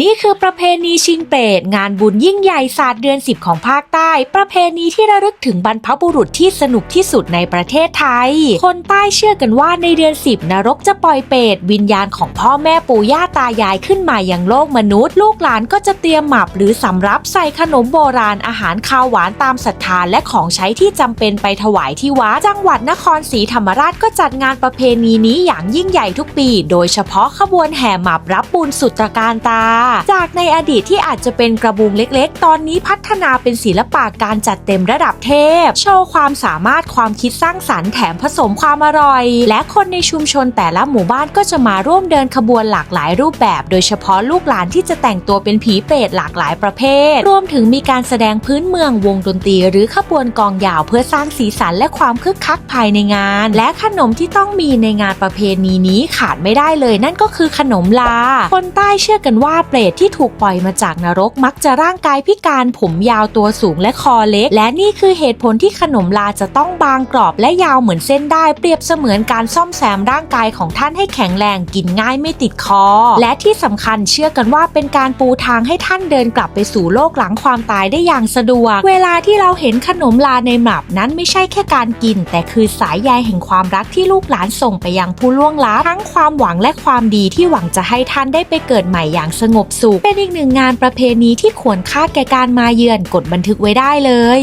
นี่คือประเพณีชิงเปรตงานบุญยิ่งใหญ่ศาสตร์เดือน 10 ของภาคใต้ ประเพณีที่ระลึกถึงบรรพบุรุษที่สนุกที่สุดในประเทศไทย คนใต้เชื่อกันว่าในเดือน 10 นรกจะปล่อยเปรตวิญญาณของพ่อแม่ปู่ย่าตายายขึ้นมาอยังโลกมนุษย์ ลูกหลานก็จะเตรียมหมับหรือสำรับใส่ขนมโบราณอาหารคาวหวานตามศรัทธาและของใช้ที่จำเป็นไปถวายที่วัดจังหวัดนครศรีธรรมราชก็จัดงานประเพณีนี้อย่างยิ่งใหญ่ทุกปี โดยเฉพาะขบวนแห่หมับรับบุญสุดตรการตาจากในอดีตที่อาจจะเป็นกระบุงเล็กๆ ตอนนี้พัฒนาเป็นศิลปะการจัดเต็มระดับเทพ โชว์ความสามารถความคิดสร้างสรรค์แถมผสมความอร่อย และคนในชุมชนแต่ละหมู่บ้านก็จะมาร่วมเดินขบวนหลากหลายรูปแบบ โดยเฉพาะลูกหลานที่จะแต่งตัวเป็นผีเปรตหลากหลายประเภท รวมถึงมีการแสดงพื้นเมืองวงดนตรี หรือขบวนกองยาวเพื่อสร้างสีสันและความคึกคักภายในงาน และขนมที่ต้องมีในงานประเพณีนี้ขาดไม่ได้เลย นั่นก็คือขนมลา คนใต้เชื่อกันว่าเปรตที่ถูกปล่อยมาจากนรกมักจะร่างกายพิการผมยาวตัวสูงและคอเล็ก และนี่คือเหตุผลที่ขนมลาจะต้องบางกรอบและยาวเหมือนเส้นได้เปรียบเสมือนการซ่อมแซมร่างกายของท่านให้แข็งแรงกินง่ายไม่ติดคอ และที่สำคัญเชื่อกันว่าเป็นการปูทางให้ท่านเดินกลับไปสู่โลกหลังความตายได้อย่างสะดวก เวลาที่เราเห็นขนมลาในหมับนั้นไม่ใช่แค่การกิน แต่คือสายใยแห่งความรักที่ลูกหลานส่งไปยังผู้ล่วงลับทั้งความหวังและความดีที่หวังจะให้ท่านได้ไปเกิดใหม่อย่างสงบสุข เป็นอีกหนึ่งงานประเพณีที่ควรค่าแก่การมาเยือนกดบันทึกไว้ได้เลย